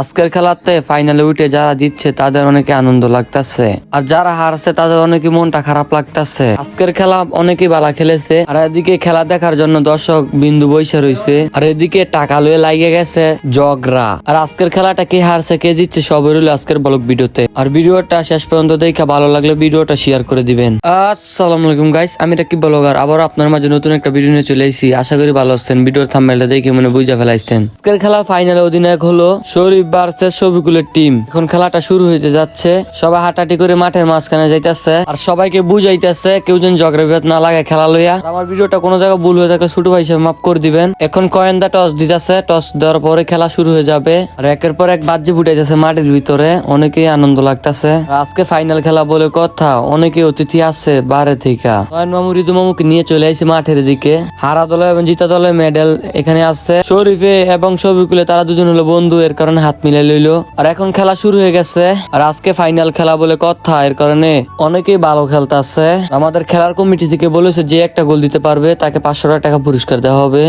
আজকের খেলাতে ফাইনালে উঠে যারা জিতছে, তাদের অনেকে আনন্দ লাগতাছে। আর যারা হারছে, তাদের অনেকে মনটা খারাপ লাগতাছে। আজকের খেলা অনেকেই বালা খেলেছে। আর এদিকে খেলা দেখার জন্য দর্শক বিন্দু বৈশা রয়েছে আর এদিকে টাকা লয়ে লাগিয়ে গেছে জগরা। আর আজকের খেলাটা কে হারছে, কে জিতছে, সবই রইল আজকের ব্লগ ভিডিওতে। আর ভিডিওটা শেষ পর্যন্ত দেখে ভালো লাগলে ভিডিওটা শেয়ার করে দিবেন। আসসালামু আলাইকুম গাইস আমি রাকিব ব্লগার। আবার আপনার মাঝে নতুন একটা ভিডিও নিয়ে চলে এসেছি। আশা করি ভালো আছেন। ভিডিওর থাম্বনেলটা দেখে মনে বুঝা ফেলাইছেন। আজকের খেলা ফাইনালে অধিনায়ক হলো শরীফ। ভার্সেস শফিকুলের টিম এখন খেলাটা শুরু হইতে যাচ্ছে। সবাই হাঁটাহাঁটি করে মাঠের মাঝখানে যাইতেছে। আর সবাইকে বুঝাইতেছে কেউ যেন ঝগড়া না লাগে খেলা লইয়া। আমার ভিডিওটা কোনো জায়গায় ভুল হয়ে থাকলে ছোট ভাই হিসেবে মাফ করে দিবেন। এখন কয়েনদা টস দিতেছে। টস দেওয়ার পরে খেলা শুরু হয়ে যাবে। আর একের পর এক বাজ্যে ফুটাইতেছে মাটির ভিতরে। অনেকেই আনন্দ লাগতেছে। আজকে ফাইনাল খেলা বলে কথা অনেকে অতিথি আছে বাইরে থেকে। নয়ন মামু ঋতু মামুকে নিয়ে চলে আসি মাঠের দিকে। হারা দলে এবং জিতা দলে মেডেল এখানে আছে। শরীফে এবং শফিকুলে তারা দুজন হলো বন্ধু। এর কারণে হাত মিলাই লইলো। আর এখন খেলা শুরু হয়ে গেছে। আর আজকে ফাইনাল খেলা বলে কথা এর কারণে অনেকেই ভালো খেলতেছে। আমাদের খেলার কমিটি থেকে বলেছে যে একটা গোল দিতে পারবে তাকে পাঁচশো টাকা পুরস্কার দেওয়া হবে।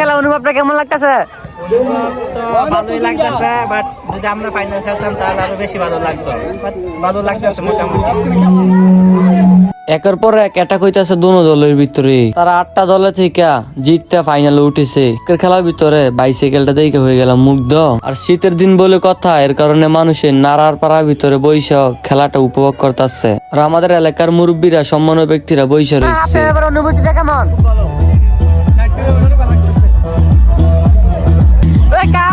খেলা অনুভবটা কেমন লাগতেছে? ভালোই লাগতেছে বাট যদি আমরা ফাইনাল খেলতাম তাহলে আরও বেশি ভালো লাগতো। বাট ভালো লাগতেছে মোটামুটি। একের পর এক অ্যাটাক হইতেছে দোনো দলের ভিতরে। তারা আটটা দলে থেকে জিততে ফাইনালে উঠেছে। আজকের খেলার ভিতরে বাইসাইকেলটা দেখে হয়ে গেলাম মুগ্ধ। আর শীতের দিন বলে কথা এর কারণে মানুষের নাড়ার পাড়ার ভিতরে বৈশা খেলাটা উপভোগ করতেছে। আর আমাদের এলাকার মুরব্বীরা সম্মান ব্যক্তিরা বৈশা রয়েছে। অনুভূতিটা কেমন?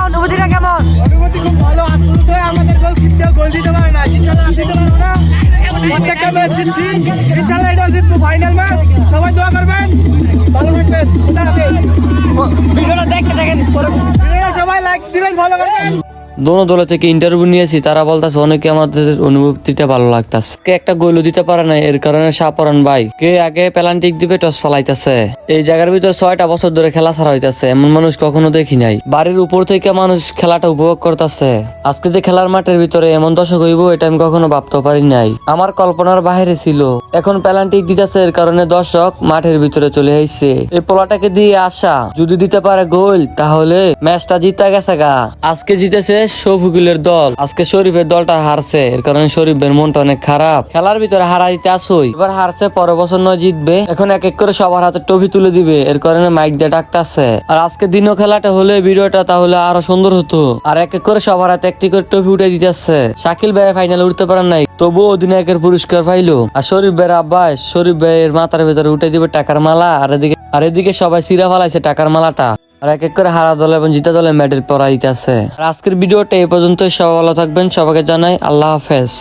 অনুভূতিটা কেমন? অনুভূতি খুব ভালো আসলে আমাদের গোল দিতে পারে না। প্রত্যেকটা ম্যাচ জিতছি। ইনশাআল্লাহ এটাও জিতবো। ফাইনাল ম্যাচ সবাই দোয়া করবেন। ভালো থাকবেন। ভিডিওটা দেখতে দেখেন সবাই লাইক দিবেন ভালো করবেন। দোনো দলে থেকে ইন্টারভিউ নিয়েছি, তারা বলতেছে, অনেকে আমাদের অনুভূতিটা ভালো লাগতাছে। কে একটা গোল দিতে পারে না এর কারণে সাপরান ভাই। কে আগে প্যালান্টিক দিবে, টস ফলাইতেছে। এই জায়গার ভিতরে ছয়টা বছর ধরে খেলা ছাড়া হইতাছে, এমন মানুষ কখনো দেখি নাই। বাড়ির উপর থেকে মানুষ খেলাটা উপভোগ করতেছে। আজকে যে খেলার মাঠের ভিতরে এমন দর্শক হইব, এটা আমি কখনো ভাবতে পারি নাই। আমার কল্পনার বাইরে ছিল, এখন প্যালান্টিক দিতেছে, এর কারণে দর্শক মাঠের ভিতরে চলে আইছে। এই পোলাটাকে দিয়ে আসা যদি দিতে পারে গোল তাহলে ম্যাচটা জিতা গেছে গা। আজকে জিতেছে শফিকুলের দল। আজকে শরীফের দলটা হারছে, এর কারণে শরীফের মনটা অনেক খারাপ। খেলার ভিতরে হারা দিতে আসই। এবার হারছে, পরের বছর নয় জিতবে। এখন এক এক করে সবার হাতে ট্রফি তুলে দিবে, এর কারণে মাইক দিয়ে ডাকতেছে। আর আজকে দিনও খেলাটা হলে ভিডিওটা তাহলে আরও সুন্দর হতো। আর এক এক করে সবার হাতে একটি করে ট্রফি উঠে দিতেছে। শাকিল ভাই ফাইনালে উঠতে পারেন নাই, তবুও অধিনায়কের পুরস্কার পাইলো। আর শরীফ ভাইয়ের আব্বাস শরীফ ভাইয়ের মাথার ভিতরে উঠে দিবে টাকার মালা। আর এদিকে আর এদিকে সবাই সিরা ফালাইছে টাকার মালাটা। আর এক এক করে হারা দল এবং জিতা দলে ম্যাটের পরাইতেছে আর আজকের ভিডিওটা এই পর্যন্ত সবাই ভালো থাকবেন। সবাইকে জানাই আল্লাহ হাফেজ।